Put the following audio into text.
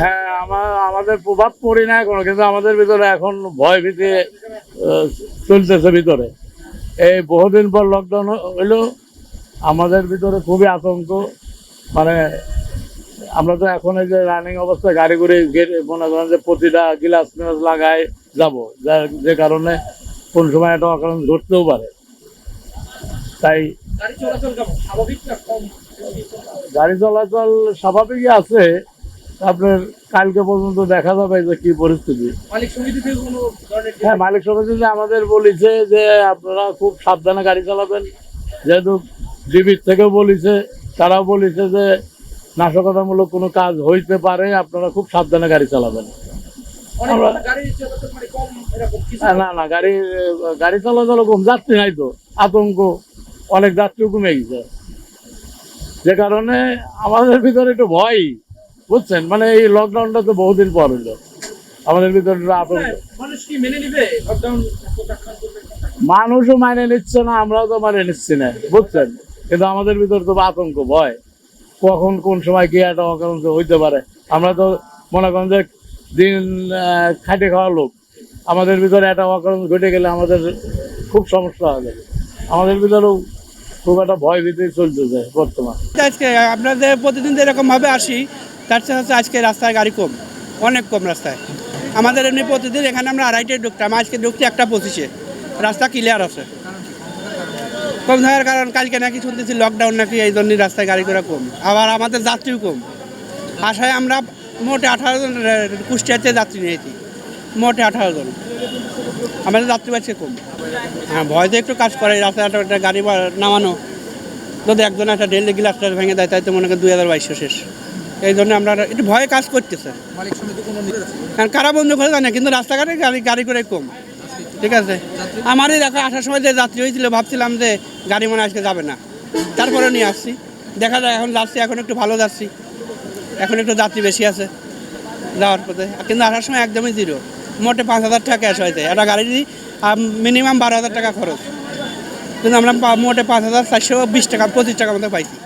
হ্যাঁ আমার, আমাদের প্রভাব পড়ি না এখনও কিন্তু আমাদের ভিতরে এখন ভয় ভীতি চলতেছে ভিতরে। এই বহুদিন পর লকডাউন হইল, আমাদের ভিতরে খুবই আতঙ্ক। মানে আমরা তো এখন এই যে রানিং অবস্থায় গাড়ি করে মনে করেন যে প্রতিটা গিলাস মিলাস লাগাই যাব যার যে কারণে কোন সময় একটা অকারণ ঘটতেও পারে। তাই গাড়ি চলাচল স্বাভাবিকই আছে। আপনার কালকে পর্যন্ত দেখা যাবে যে কি পরিস্থিতি। হ্যাঁ মালিক সমিতি আমাদের বলেছে যে আপনারা খুব সাবধানে গাড়ি চালাবেন। যেহেতু ডিবির থেকেও বলেছে তারাও বলেছে যে নাশকতামূলক কোনো কাজ হইতে পারে আপনারা খুব সাবধানে গাড়ি চালাবেন। মানে না না গাড়ি গাড়ি চলাচল কম যাত্রী নাই তো। আতঙ্ক অনেক যাত্রী কমে গেছে। যে কারণে আমাদের ভিতরে একটু ভয় বুঝছেন? মানে এই লকডাউনটা তো বহুদিন পর হইল। আমাদের ভিতরে করবে মানুষও মানে নিচ্ছে না আমরাও তো মানে নিচ্ছি না বুঝছেন? কিন্তু আমাদের ভিতরে তো আতঙ্ক ভয়। কখন কোন সময় কি একটা হইতে পারে? আমরা তো মনে করেন যে দিন খাটে খাওয়া লোক। আমাদের ভিতরে একটা অকারণ ঘটে গেলে আমাদের খুব সমস্যা হবে আমাদের ভিতরেও খুব একটা ভয় ভীতি চলতেছে বর্তমান। আজকে আপনাদের প্রতিদিন যেরকম ভাবে আসি, তার হচ্ছে আজকে রাস্তায় গাড়ি কম, অনেক কম রাস্তায়। আমাদের এমনি প্রতিদিন এখানে আমরা আড়াইটে ঢুকতাম, আজকে ঢুকছি একটা পঁচিশে। রাস্তা ক্লিয়ার আছে। কম থাকার কারণ কালকে নাকি শুনতেছি লকডাউন নাকি, এই জন্যই রাস্তায় গাড়ি ঘোড়া কম। আবার আমাদের যাত্রীও কম। আশায় আমরা মোটে আঠারো জন কুষ্টিয়াতে যাত্রী নিয়েছি। মোটে আঠারো জন। আমাদের যাত্রী বাড়ছে কম হ্যাঁ ভয়তে একটু কাজ করে রাস্তাঘাটে একটা গাড়ি নামানো। যদি একজন একটা ডেলি গ্লাসটা ভেঙে দেয় তাই তো মনে করেন দুই হাজার বাইশশো শেষ। এই জন্য আমরা একটু ভয়ে কাজ করতেছে। কারণ কারা বন্ধ করে জানে কিন্তু রাস্তাঘাটে গাড়ি গাড়ি করে কম। ঠিক আছে? আমারই দেখা আসার সময় যে যাত্রী হয়েছিল ভাবছিলাম যে গাড়ি মনে হয় আজকে যাবে না। তারপরে নিয়ে আসছি। দেখা যায় এখন যাচ্ছি এখন একটু ভালো যাচ্ছি। এখন একটু যাত্রী বেশি আছে যাওয়ার পথে। কিন্তু আসার সময় একদমই জিরো মোটে পাঁচ হাজার টাকা ক্যাশ হয়েছে। একটা গাড়ি মিনিমাম বারো হাজার টাকা খরচ। কিন্তু আমরা মোটে পাঁচ হাজার চারশো বিশ টাকা, পঁচিশ টাকা মতো পাইছি।